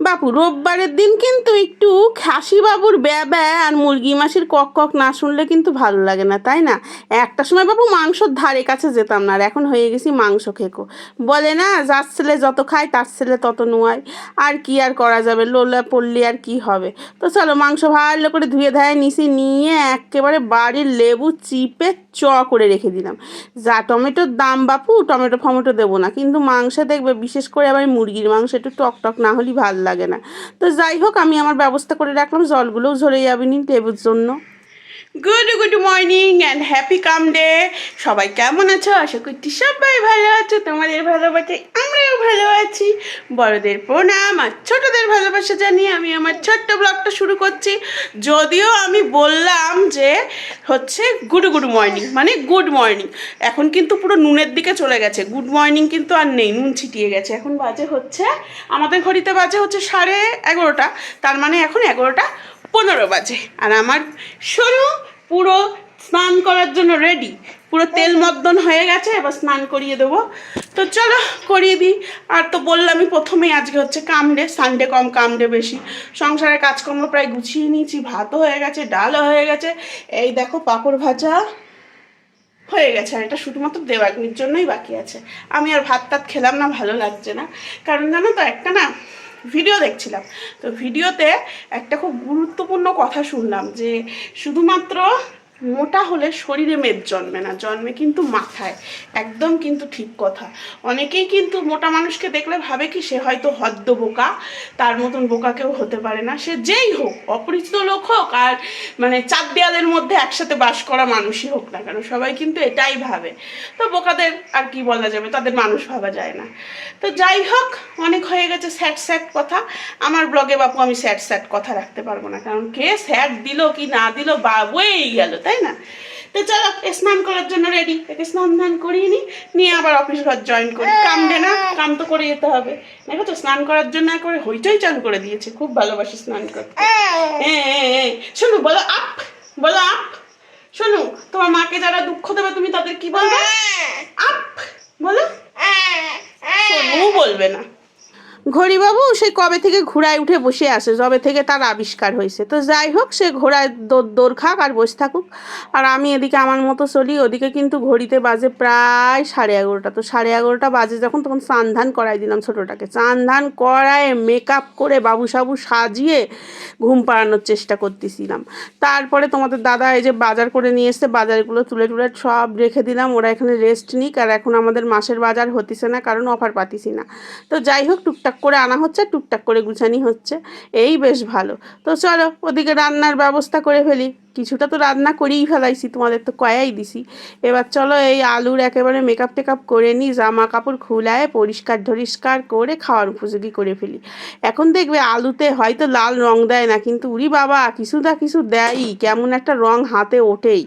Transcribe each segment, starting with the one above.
বাপু, রোববারের দিন কিন্তু একটু খাসি বাবুর ব্যা ব্যা আর মুরগি মাসির কক কক না শুনলে কিন্তু ভালো লাগে না, তাই না? একটা সময় বাবু মাংসর ধারে কাছে যেতাম না আর এখন হয়ে গেছি মাংস খেকো। বলে না, যার ছেলে যত খায় তার ছেলে তত নোয়ায়। আর কি আর করা যাবে? লোলা পড়লে আর কি হবে? তো চলো মাংস ভালো করে ধুয়ে ধায়ে নিছি নিয়ে একেবারে বাড়ির লেবু চিপে চ করে রেখে দিলাম। যা টমেটোর দাম বাপু, টমেটো ফমেটো দেবো না। কিন্তু মাংসে দেখবে বিশেষ করে আবার মুরগির মাংস একটু টক টক না হলেই ভালো লাগে না। তো যাই হোক, আমি আমার ব্যবস্থা করে রাখলাম, জলগুলোও ঝরে যাবেনি লেবুর জন্য। Good good morning and happy come day সবাই কেমন আছো? আশা করছি সবাই ভালো আছো। তোমাদের ভালোবাসে আমরাও ভালো আছি। বড়দের প্রণাম আর ছোটদের ভালোবাসা জানিয়ে আমি আমার ছোট্ট ব্লগটা শুরু করছি। যদিও আমি বললাম যে হচ্ছে গুড গুড মর্নিং মানে গুড মর্নিং এখন কিন্তু পুরো নুনের দিকে চলে গেছে। গুড মর্নিং কিন্তু আর নেই, নুন ছিটিয়ে গেছে। এখন বাজে হচ্ছে, আমাদের ঘড়িতে বাজে হচ্ছে সাড়ে এগারোটা। তার মানে এখন এগারোটা পনেরো বাজে। আর আমার শোনো পুরো স্নান করার জন্য রেডি পুরো তেল মদ্দন হয়ে গেছে, এবার স্নান করিয়ে দেবো। তো চলো, করিয়ে দিই। আর তো বললামই প্রথমেই আজকে হচ্ছে কামড়ে সানডে কম কামড়ে বেশি। সংসারের কাজকর্ম প্রায় গুছিয়ে নিয়েছি, ভাতও হয়ে গেছে, ডালও হয়ে গেছে। এই দেখো পাঁপড় ভাজা হয়ে গেছে, আর এটা শুধুমাত্র দেবাগ্নির জন্যই বাকি আছে। আমি আর ভাত টাত খেলাম না, ভালো লাগছে না। কারণ জানো তো, একটা না ভিডিও দেখছিলাম। তো ভিডিওতে একটা খুব গুরুত্বপূর্ণ কথা শুনলাম যে শুধুমাত্র মোটা হলে শরীরে মেদ জন্মে না, জন্মে কিন্তু মাথায়। একদম কিন্তু ঠিক কথা। অনেকেই কিন্তু মোটা মানুষকে দেখলে ভাবে কি, সে হয়তো হদ্দ বোকা, তার মতন বোকা কেউ হতে পারে না। সে যেই হোক, অপরিচিত লোক হোক আর মানে চার দেয়ালের মধ্যে একসাথে বাস করা মানুষই হোক না কেন, সবাই কিন্তু এটাই ভাবে। তো বোকাদের আর কি বলা যাবে, তাদের মানুষ ভাবা যায় না। তো যাই হোক, অনেক হয়ে গেছে স্যাড স্যাট কথা। আমার ব্লগে বাপু আমি স্যাট স্যাট কথা রাখতে পারব না, কারণ কে স্যাড দিল কি না দিল বাবুই গেল। তাই না? তো চলো স্নান করার জন্য রেডি একে স্নান ধান করিয়ে নি নিয়ে আবার অফিস ঘর জয়েন করি। কাম দে না, কাম তো করে যেতে হবে। দেখো তো, স্নান করার জন্য করে হইচই চালু করে দিয়েছে। খুব ভালোবাসে স্নান করতে। শোনো, বলো আপ বলো আপ। শোনো, তোমার মাকে যারা দুঃখ দেবে, তুমি তাদের কি বলবে? আপ, বলো। শোনো, বলবে না। ঘড়িবাবু, সে কবে থেকে ঘোড়ায় উঠে বসে আসে যবে থেকে তার আবিষ্কার হয়েছে। তো যাই হোক, সে ঘোড়ায় দৌড় দৌড় খাক আর বসে থাকুক। আর আমি এদিকে আমার মতো চলি, ওদিকে কিন্তু ঘড়িতে বাজে প্রায় সাড়ে এগারোটা। তো সাড়ে এগারোটা বাজে যখন তখন চান ধান করাই দিলাম ছোটোটাকে। চান ধান করায় মেকআপ করে বাবু সাবু সাজিয়ে ঘুম পাড়ানোর চেষ্টা করতেছিলাম। তারপরে তোমাদের দাদা এই যে বাজার করে নিয়ে এসছে, বাজারগুলো তুলে টুলে সব রেখে দিলাম। ওরা এখানে রেস্ট নিক। আর এখন আমাদের মাসের বাজার হতিছে না, কারণ অফার পাতিছি না। তো যাই হোক, টুকটাক করে আনা হচ্ছে, টুকটাক করে গুছানি হচ্ছে। এই বেশ ভালো। তো চলো, ওদিকে রান্নার ব্যবস্থা করে ফেলি। কিছুটা তো রান্না করেই ফেলাইছি, তোমাদের তো কয়াই দিছি। এবার চলো এই আলুর একেবারে মেকআপ টেকআপ করে নিই, জামা কাপড় খুলায় পরিষ্কার ধরিষ্কার করে খাওয়ার উপযোগী করে ফেলি। এখন দেখবে আলুতে হয়তো লাল রং দেয় না, কিন্তু উরি বাবা, কিছু না কিছু দেয়ই কেমন একটা রং হাতে ওঠেই।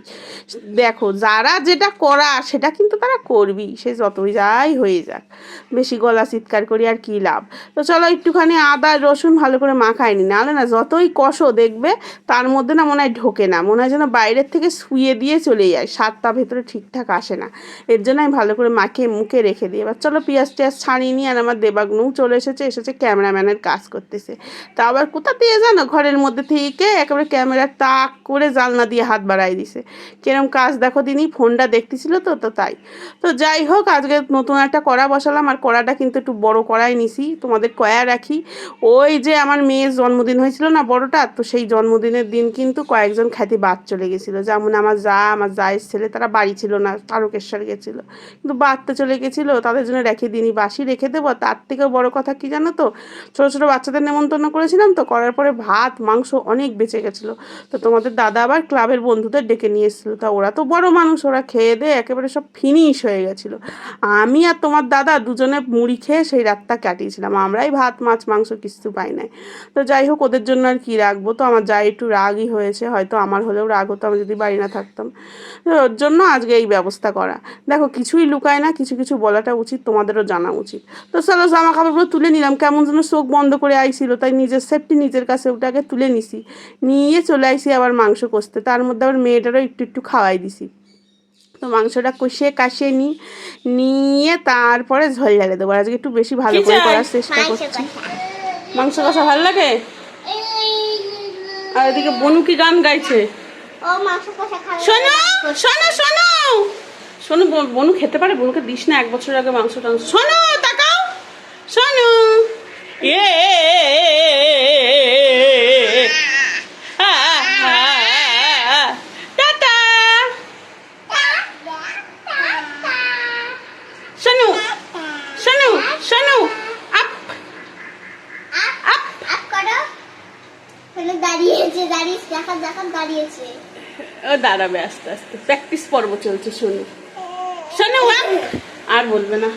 দেখো, যারা যেটা করা সেটা কিন্তু তারা করবি, সে যতই যাই হয়ে যাক। বেশি গলা চিৎকার করি আর কি লাভ। তো চলো একটুখানি আদা, রসুন ভালো করে মাখাই নি, নাহলে না যতই কষো দেখবে তার মধ্যে না মনে হয় ঢোকে না। মনে হয় যেন বাইরের থেকে শুয়ে দিয়ে চলে যায়। স্বাদটা ভেতরে ঠিকঠাক আসে না। এর জন্য আমি ভালো করে মাখিয়ে মুখে রেখে দিই। এবার চলো পেঁয়াজ টিয়াজ ছাড়িয়ে নিই আর আমার দেবাগ্নও চলে এসেছে এসেছে ক্যামেরাম্যানের কাজ করতেছে। তা আবার কোথা দিয়ে জানো? ঘরের মধ্যে থেকে একেবারে ক্যামেরা তাক করে জালনা দিয়ে হাত বাড়াই দিছে। কিরম কাজ? দেখো তিনি ফোনটা দেখতেছিল তো তো তাই। তো যাই হোক, আজকে নতুন একটা কড়া বসালাম। আর কড়াটা কিন্তু একটু বড় কড়াই নিছি। তোমাদের কয়া রাখি। ওই যে আমার মেয়ের জন্মদিন হয়েছিল না বড়টা? তো সেই জন্মদিনের দিন কিন্তু কয়েকজন খ্যাতি বাদ চলে গেছিল। যেমন আমার যা, আমার জায়ের ছেলে, তারা বাড়ি ছিল না, তারকেশ্বর গেছিল। কিন্তু বাদতে চলে গেছিল, তাদের জন্য রেখে দিনই বাসি রেখে দেবো। তার থেকেও বড় কথা কি জানো তো, ছোটো ছোটো বাচ্চাদের নেমন্তন্ন করেছিলাম তো, করার পরে ভাত, মাংস অনেক বেঁচে গেছিল। তো তোমাদের দাদা আবার ক্লাবের বন্ধুদের ডেকে নিয়ে এসেছিল। তা ওরা তো বড় মানুষ, ওরা খেয়ে দিয়ে একেবারে সব ফিনিশ হয়ে গেছিল। আমি আর তোমার দাদা দুজনে মুড়ি খেয়ে সেই রাতটা কাটিয়েছিলাম। আমরাই ভাত, মাছ, মাংস কিছু পাই নাই। তো যাই হোক, ওদের জন্য আর কি রাখব? তো আমার যা একটু রাগই হয়েছে, হয়তো আমার হলেও রাগ হতো আমি যদি বাড়ি না থাকতাম। ওর জন্য আজকে এই ব্যবস্থা করা। দেখো কিছুই লুকায় না কিছু কিছু বলাটা উচিত তোমাদেরও জানা উচিত। তো চলো জামা কাপড়গুলো তুলে নিলাম। কেমন যেন চোখ বন্ধ করে আইছিল তাই নিজের সেফটি নিজের কাছে ওটাকে তুলে নিছি। নিয়ে চলে আইসি আবার মাংস কষতে। তার মধ্যে আবার মেয়েটারও একটু একটু খাওয়াই দিছি। তো মাংসটা কষিয়ে কাশিয়ে নিই নিয়ে তারপরে ঝোল ঢেলে দেবো। আজকে একটু বেশি ভালো করে করার চেষ্টা করছি। মাংস কষা ভালো লাগে? আর এদিকে বনু কি গান গাইছে? শোনো শোনো শোনো শোনো ব- বনু খেতে পারে? বনুকে দিস না এক বছর আগে মাংস টাংস। শোনো তাকাও! শোনো এ টাটা শোনো শোনো শোনো আপ আপ আপ করো ওখানে দাঁড়িয়েছে দেখা দাঁড়িয়েছে। ও দাঁড়াবে আস্তে আস্তে। প্র্যাকটিস পর্ব চলছে শোনো। শোনো আর বলবে না।